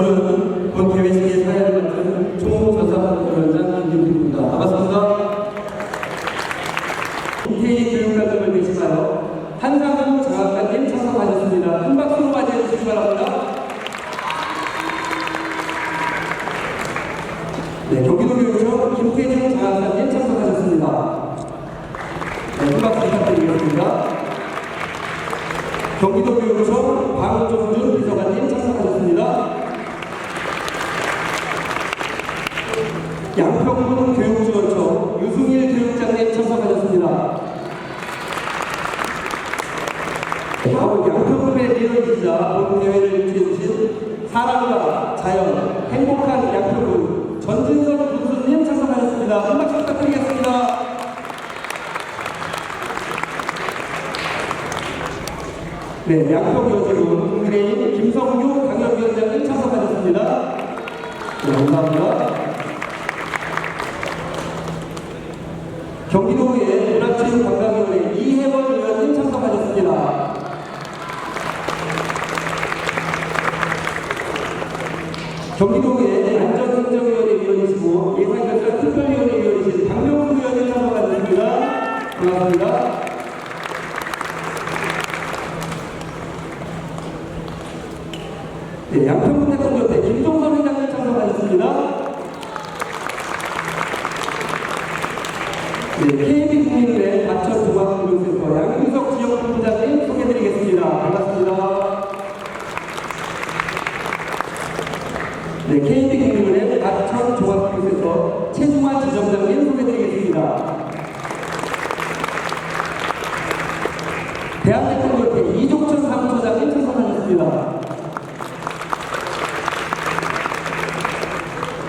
Hello. Uh, 겨우 양평읍에 내려지자 본대회를 주신 사람과 자연, 행복한 양평읍 전진선 교수님 참석하셨습니다. 한 박수 부탁드리겠습니다. 네, 양평교수님 국민의힘 김성규 당협위원장님 참석하셨습니다. 네, 감사합니다. 경기도의 안전행정위원회 위원이시고 예산결산 특별위원회 위원이신 박명수 위원님 참석하셨습니다. 반갑습니다. 네, 양평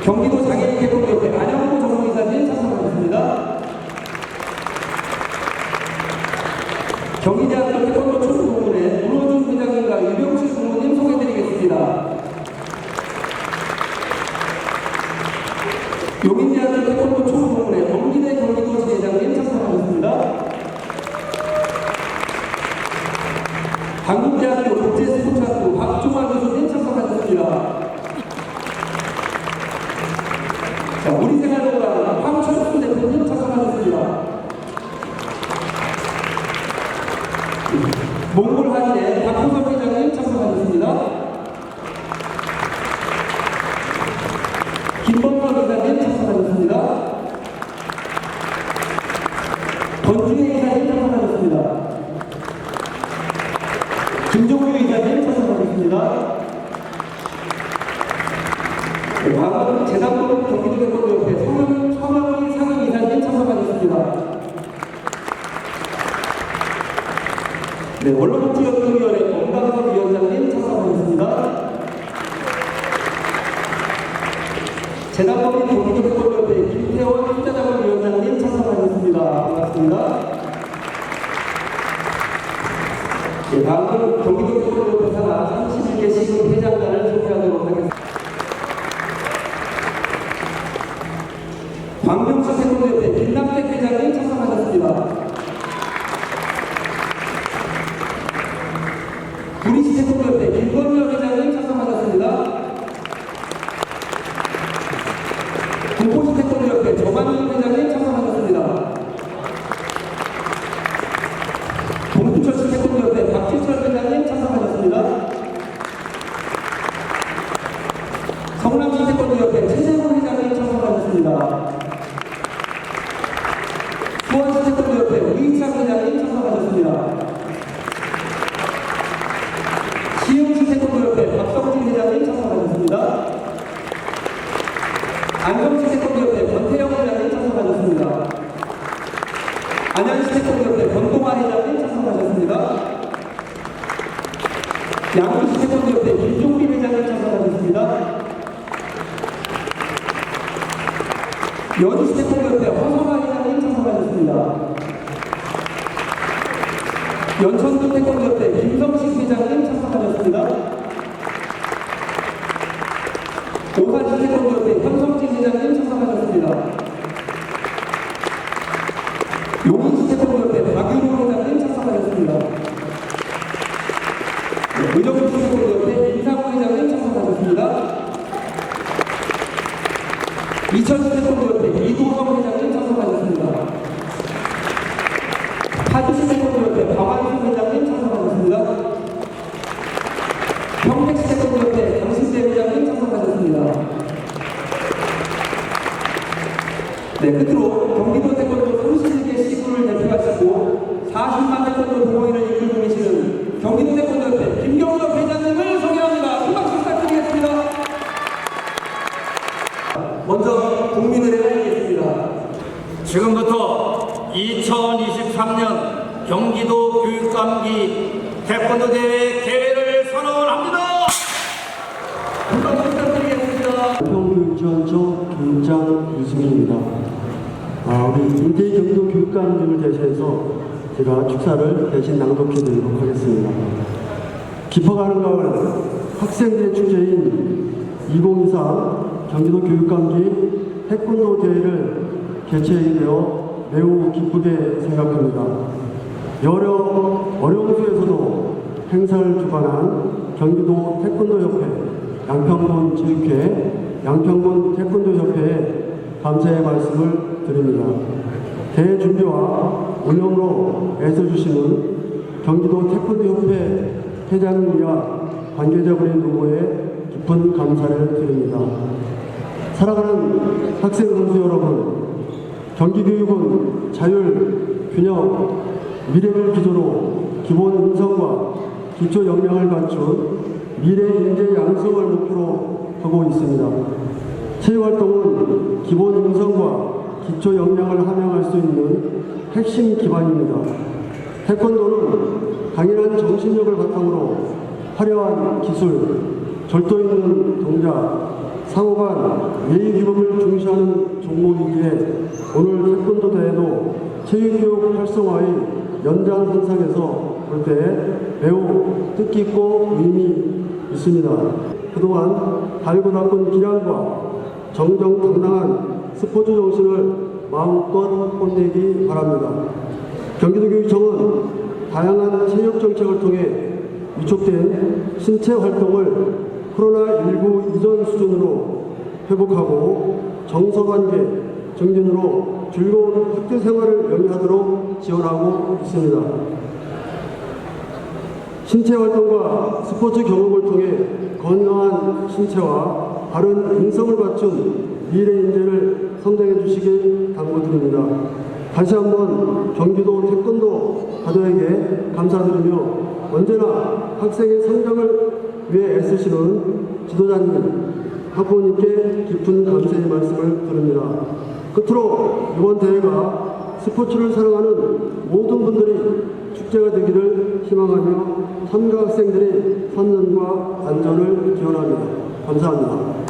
경기도 장애인 개통 예, 다음은 경기도 교통교통사 31개 시군 5만 2천 건 현금 교육감기 태권도 대회 개회를 선언합니다. 큰 박수 부탁드리겠습니다. 평교육지원청 교육장 유승민입니다. 아, 우리 인대 경도 교육감님을 대신해서 제가 축사를 대신 낭독해 드리도록 하겠습니다. 깊어가는 가을 학생들의 축제인 2023 경기도 교육감기 태권도 대회를 개최하게 되어 매우 기쁘게 생각합니다. 여러 어려운 속에서도 행사를 주관한 경기도 태권도협회, 양평군 체육회, 양평군 태권도협회에 감사의 말씀을 드립니다. 대회 준비와 운영으로 애써주시는 경기도 태권도협회 회장님과 관계자분의 누구에 깊은 감사를 드립니다. 사랑하는 학생 선수 여러분, 경기교육은 자율, 균형, 미래를 기조로 기본 인성과 기초 역량을 갖춘 미래 인재 양성을 목표로 하고 있습니다. 체육활동은 기본 인성과 기초 역량을 함양할 수 있는 핵심 기반입니다. 태권도는 강인한 정신력을 바탕으로 화려한 기술, 절도 있는 동작, 상호간 예의 규범을 중시하는 종목이기에 오늘 태권도 대회도 체육교육 활성화의 연장 선상에서 볼 때 매우 뜻깊고 의미 있습니다. 그동안 달고 닦은 기량과 정정당당한 스포츠 정신을 마음껏 뽐내기 바랍니다. 경기도교육청은 다양한 체육 정책을 통해 위촉된 신체 활동을 코로나19 이전 수준으로 회복하고 정서관계 증진으로 즐거운 학교 생활을 영위하도록 지원하고 있습니다. 신체 활동과 스포츠 경험을 통해 건강한 신체와 바른 인성을 갖춘 미래 인재를 선정해 주시길 당부드립니다. 다시 한번 경기도 태권도 가족에게 감사드리며 언제나 학생의 성장을 위해 애쓰시는 지도자님, 학부모님께 깊은 감사의 말씀을 드립니다. 끝으로 이번 대회가 스포츠를 사랑하는 모든 분들이 축제가 되기를 희망하며 참가 학생들의 선전과 안전을 기원합니다. 감사합니다.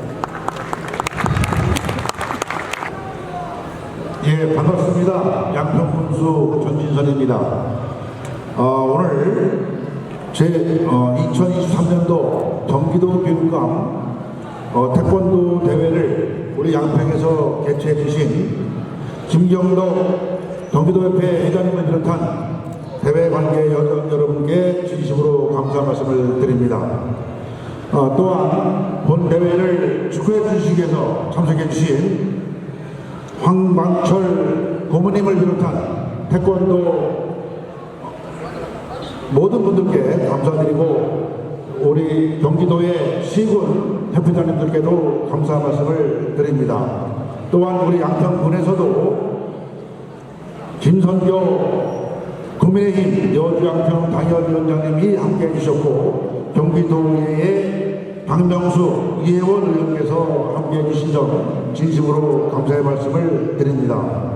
예, 반갑습니다. 양평군수 전진선입니다. 어, 오늘 제 어, 2023년도 경기도 교육감 어, 태권도 대회를 우리 양평에서 개최해 주신 김경덕 경기도협회 회장님을 비롯한 대회 관계 여- 여러분께 진심으로 감사 말씀을 드립니다. 어, 또한 본 대회를 축하해 주시기 위해서 참석해 주신 황방철 고모님을 비롯한 태권도 모든 분들께 감사드리고 우리 경기도의 시군 협회장님들께도 감사 말씀을 드립니다. 또한 우리 양평군에서도 김선교 국민의힘 여주양평 당협위원장님이 함께해 주셨고 경기도의회의 박명수 이혜원 의원께서 함께해 주신 점 진심으로 감사의 말씀을 드립니다.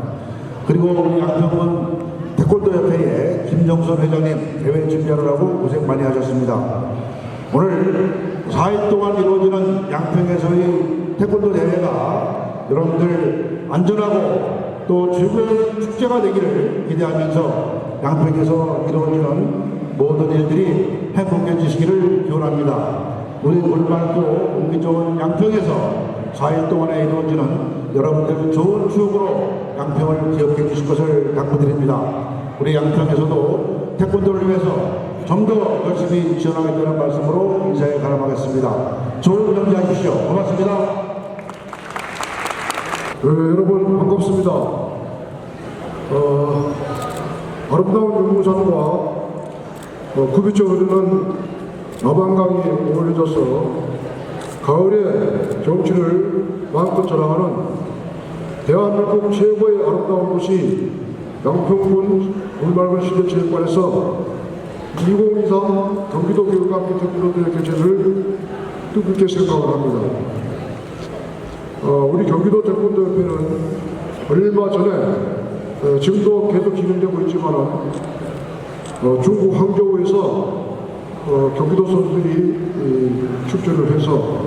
그리고 우리 양평군 태권도 협회의 김정선 회장님 대회 준비하느라고 고생 많이 하셨습니다. 오늘 4일 동안 이루어지는 양평에서의 태권도 대회가 여러분들 안전하고 또 즐거운 축제가 되기를 기대하면서 양평에서 이루어지는 모든 일들이 행복해 지시기를 기원합니다. 우리 물맑고 공기 좋은 양평에서 4일 동안에 이루어지는 여러분들 좋은 추억으로 양평을 기억해 주실 것을 당부드립니다. 우리 양평에서도 태권도를 위해서 좀 더 열심히 지원하겠다는 말씀으로 인사에 가름하겠습니다. 좋은 경기하십시오. 고맙습니다. 네, 여러분 반갑습니다. 어, 아름다운 용무산과 어, 굽이쳐 흐르는 나방강이 어우러져서 가을의 정취를 마음껏 자랑하는 대한민국 최고의 아름다운 곳이 양평군 물맑은 시대체육관에서 2023 경기도 교육감기 태권도대 개최를 뜻깊게 생각을 합니다. 어, 우리 경기도 태권도협회는 얼마 전에 어, 지금도 계속 진행되고 있지만 어, 중국 항저우에서 어, 경기도 선수들이 이, 출전을 해서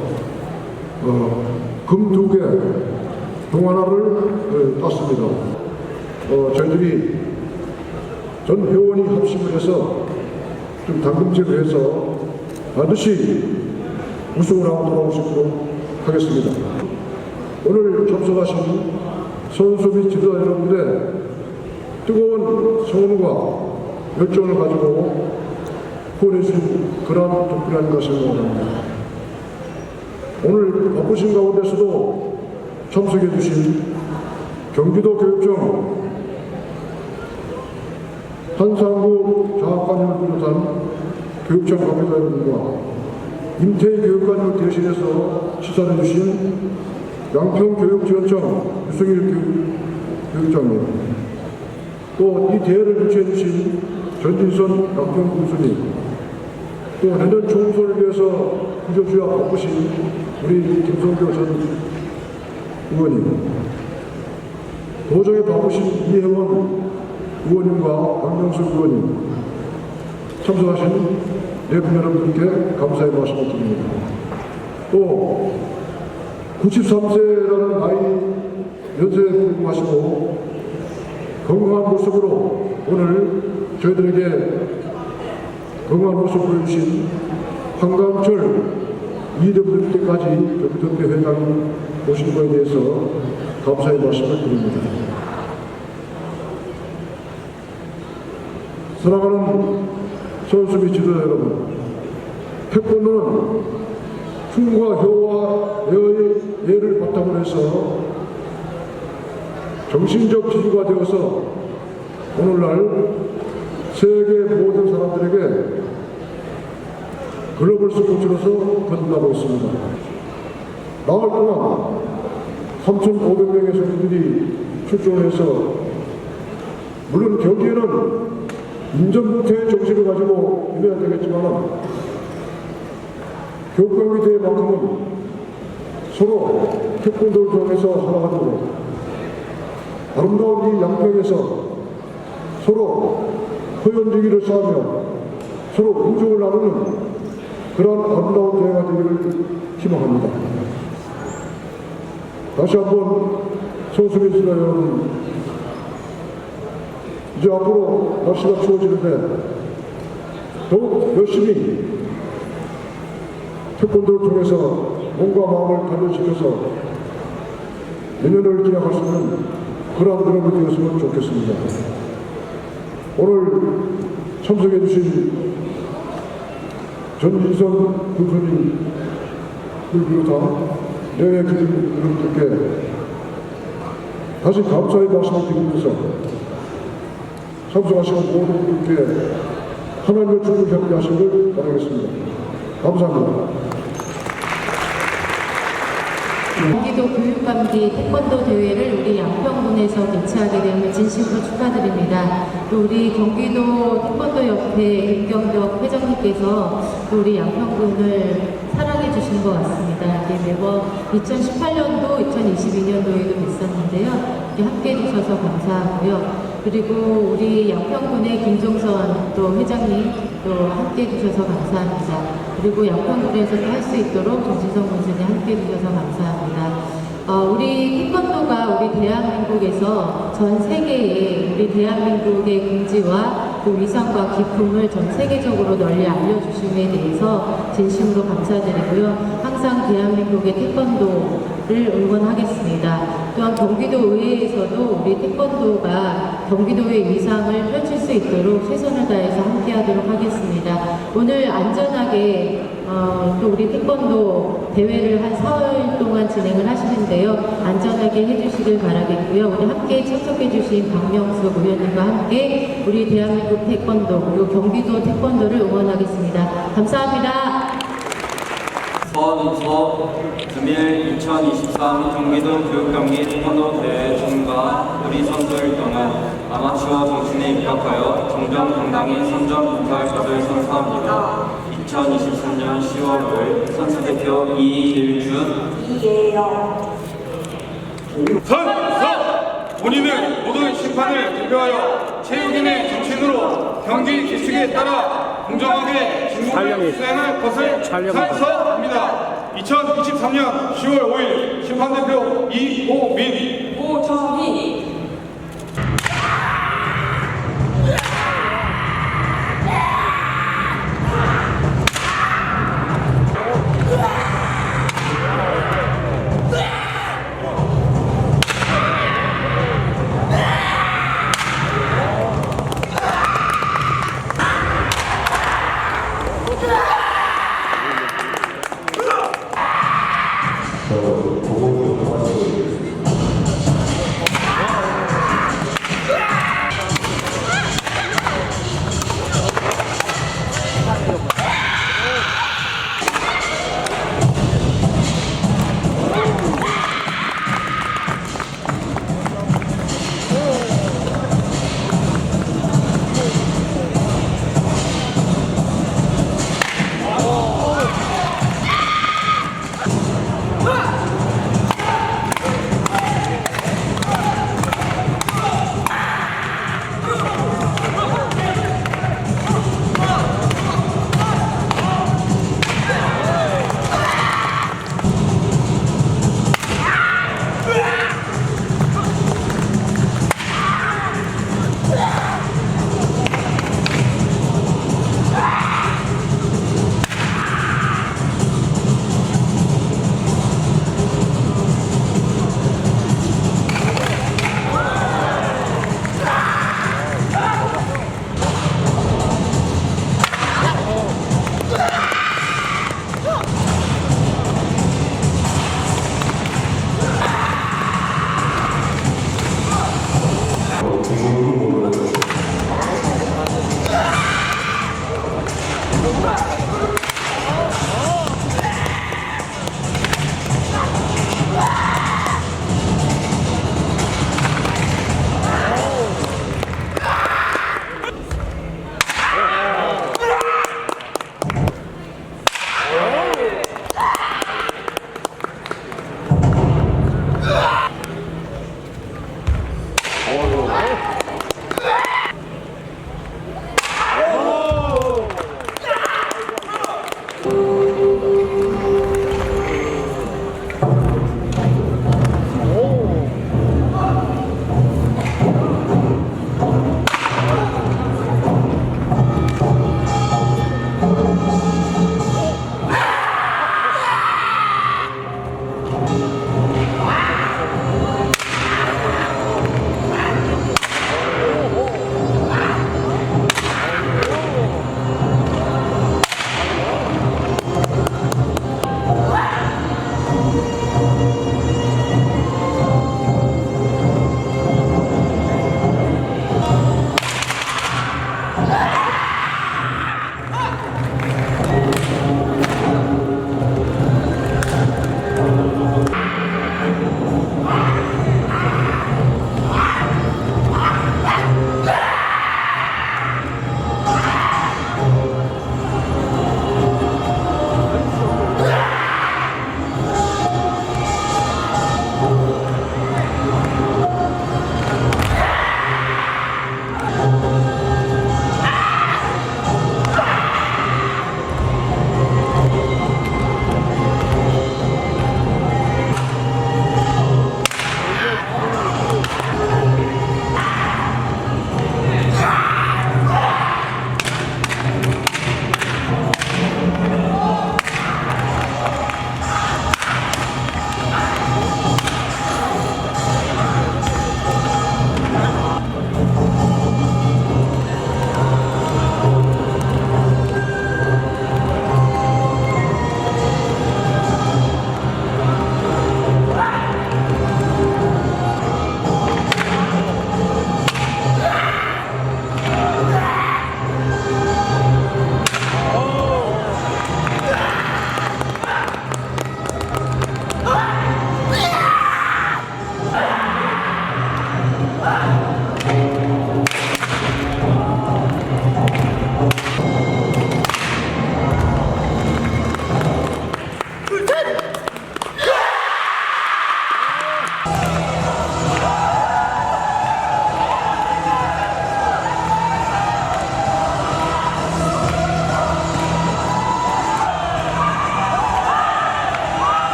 어, 금두 개, 동 하나를 어, 땄습니다. 어, 저희들이 전 회원이 합심을 해서 좀 당금질을 해서 반드시 우승을 하고 돌아오고 싶도록 하겠습니다. 오늘 접속하신 선수 및 지도자 여러분들의 뜨거운 성원과 열정을 가지고 후원해주신 그런 덕분이 아닌가 생각합니다. 오늘 바쁘신 가운데서도 참석해주신 경기도 교육청 한상구 장학관을 비롯한 교육청 관계자 여러분과 임태희 교육관을 대신해서 시사해 주신 양평교육지원청 유승일 교육, 교육장님, 또 이 대회를 유치해 주신 전진선 양평군수님, 또 내년 총선을 위해서 구조주야 바쁘신 우리 김성교 전 의원님, 도정에 바쁘신 이혜원 의원님과 박명수 의원님, 참석하신 내분 여러분께 감사의 말씀을 드립니다. 또 93세라는 나이 연세에 불구하시고 건강한 모습으로 오늘 저희들에게 건강한 모습을 보여주신 한강철 이대분들께까지 경기도회 회장이 오신 거에 대해서 감사의 말씀을 드립니다. 사랑하는 및 지도자 여러분, 태권도는 흉과 효와 예의, 예를 바탕으로 해서 정신적 지주가 되어서 오늘날 세계 모든 사람들에게 글로벌 스포츠로서 거듭나고 있습니다. 나흘 동안 3,500명의 선수들이 출전해서 물론 경기에는 인전부터의 정신을 가지고 임해야 되겠지만 교육경기 대회만큼은 서로 태권도를 통해서 되고 아름다운 이 양평에서 서로 허연지기를 쌓으며 서로 우정을 나누는 그런 아름다운 대회가 되기를 희망합니다. 다시 한번 선수계시다 여러분 이제 앞으로 날씨가 추워지는데 더욱 열심히 태권도를 통해서 몸과 마음을 단련시켜서 내년을 기약할 수 있는 그러한 드럼이 되었으면 좋겠습니다. 오늘 참석해 주신 전인선 교수님을 비롯한 내외 교수님 여러분들께 다시 감사의 말씀을 드리면서 참석하신 모든 분께 하나님의 축복을 협조하시길 바라겠습니다. 감사합니다. 경기도 교육감기 태권도 대회를 우리 양평군에서 개최하게 됨을 진심으로 축하드립니다. 또 우리 경기도 태권도협회 김경덕 회장님께서 또 우리 양평군을 사랑해 주시는 것 같습니다. 이게 매번 2018년도, 2022년도에도 있었는데요. 이렇게 함께 해주셔서 감사하고요. 그리고 우리 양평군의 김종선 또 회장님 또 함께 해주셔서 감사합니다. 그리고 양평군에서도 할 수 있도록 정진성 군수님 함께 해주셔서 감사합니다. 어, 우리 태권도가 우리 대한민국에서 전 세계에 우리 대한민국의 긍지와 그 위상과 기품을 전 세계적으로 널리 알려주심에 대해서 진심으로 감사드리고요. 항상 대한민국의 태권도를 응원하겠습니다. 또한 경기도 의회에서도 우리 태권도가 경기도의 위상을 펼칠 수 있도록 최선을 다해서 함께하도록 하겠습니다. 오늘 안전하게 어, 또 우리 태권도 대회를 한 사흘 동안 동안 진행을 하시는데요. 안전하게 해주시길 바라겠고요. 오늘 함께 참석해주신 박명수 의원님과 함께 우리 대한민국 태권도 그리고 경기도 태권도를 응원하겠습니다. 감사합니다. 서민서 금일 2023 경기도 교육경기 태권도 대회 총과 우리 선수를 경우 아마추어 정신에 입각하여 정정당당히 선전 부할 것을 선서합니다. 2023년 10월 5일 선수대표 이길준 선서 본인은 모든 심판을 대표하여 체육인의 정신으로 경기 규칙에 따라 공정하게 직무를 수행할 것을 선서합니다. 2023년 10월 5일 심판대표 이호민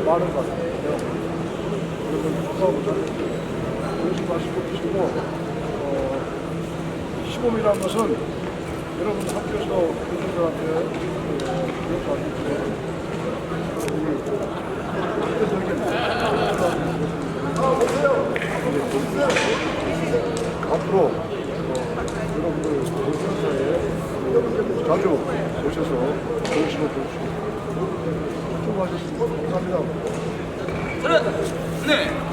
많은 것 같아요. 그래서 축하합니다. 그러지 마시고 드시고 어, 시범이라는 것은 여러분 학교에서 교수들한테 앞으로 어, 여러분들 행사에 자주 오셔서 좋으시고 좋으시고 수고하셨습니다. 감사합니다. 네.